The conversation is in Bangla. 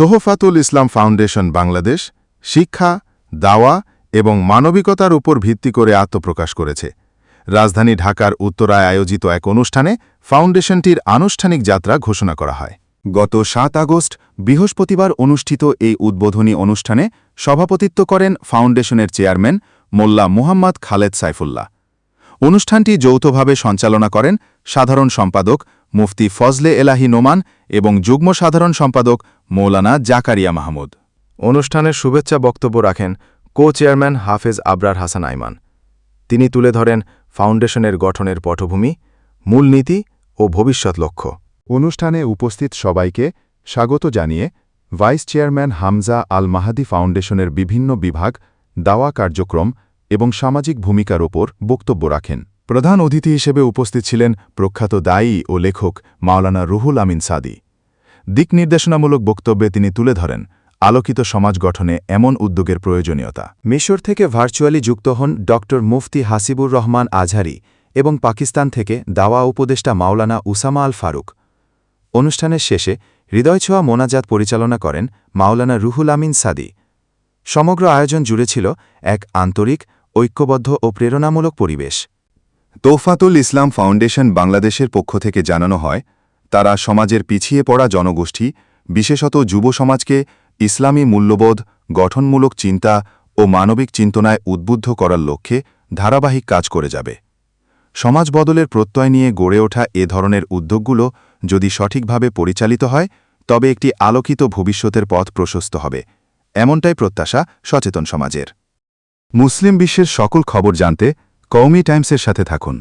তোহফাতুল ইসলাম ফাউন্ডেশন বাংলাদেশ শিক্ষা, দাওয়া এবং মানবিকতার উপর ভিত্তি করে আত্মপ্রকাশ করেছে। রাজধানী ঢাকার উত্তরায় আয়োজিত এক অনুষ্ঠানে ফাউন্ডেশনটির আনুষ্ঠানিক যাত্রা ঘোষণা করা হয়। গত সাত আগস্ট বৃহস্পতিবার অনুষ্ঠিত এই উদ্বোধনী অনুষ্ঠানে সভাপতিত্ব করেন ফাউন্ডেশনের চেয়ারম্যান মোল্লা মুহাম্মদ খালেদ সাইফুল্লাহ। অনুষ্ঠানটি যৌথভাবে সঞ্চালনা করেন সাধারণ সম্পাদক মুফতি ফজলে এলাহি নোমান এবং যুগ্ম সাধারণ সম্পাদক মৌলানা জাকারিয়া মাহমুদ। অনুষ্ঠানের শুভেচ্ছা বক্তব্য রাখেন কো চেয়ারম্যান হাফেজ আবরার হাসান আইমান। তিনি তুলে ধরেন ফাউন্ডেশনের গঠনের পটভূমি, মূলনীতি ও ভবিষ্যৎ লক্ষ্য। অনুষ্ঠানে উপস্থিত সবাইকে স্বাগত জানিয়ে ভাইস চেয়ারম্যান হামজা আল মাহাদি ফাউন্ডেশনের বিভিন্ন বিভাগ, দাওয়া কার্যক্রম এবং সামাজিক ভূমিকার ওপর বক্তব্য রাখেন। প্রধান অতিথি হিসেবে উপস্থিত ছিলেন প্রখ্যাত দায়ী ও লেখক মাওলানা রুহুল আমিন সাদি। দিক নির্দেশনামূলক বক্তব্যে তিনি তুলে ধরেন, আলোকিত সমাজ গঠনে এমন উদ্যোগের প্রয়োজনীয়তা। মিশর থেকে ভার্চুয়ালি যুক্ত হন ড. মুফতি হাসিবুর রহমান আজহারি এবং পাকিস্তান থেকে দাওয়া উপদেষ্টা মাওলানা উসামা আল ফারুক। অনুষ্ঠানের শেষে হৃদয়ছোঁয়া মোনাজাত পরিচালনা করেন মাওলানা রুহুল আমিন সাদি। সমগ্র আয়োজন জুড়ে ছিল এক আন্তরিক ঐক্যবদ্ধ ও প্রেরণামূলক পরিবেশ। তোফাতুল ইসলাম ফাউন্ডেশন বাংলাদেশের পক্ষ থেকে জানানো হয়, তারা সমাজের পিছিয়ে পড়া জনগোষ্ঠী, বিশেষত যুব সমাজকে ইসলামী মূল্যবোধ, গঠনমূলক চিন্তা ও মানবিক চিন্তনায় উদ্বুদ্ধ করার লক্ষ্যে ধারাবাহিক কাজ করে যাবে। সমাজ বদলের প্রত্যয় নিয়ে গড়ে ওঠা এ ধরনের উদ্যোগগুলো যদি সঠিকভাবে পরিচালিত হয়, তবে একটি আলোকিত ভবিষ্যতের পথ প্রশস্ত হবে, এমনটাই প্রত্যাশা সচেতন সমাজের। মুসলিম বিশ্বের সকল খবর জানতে কৌমি টাইমসের সাথে থাকুন।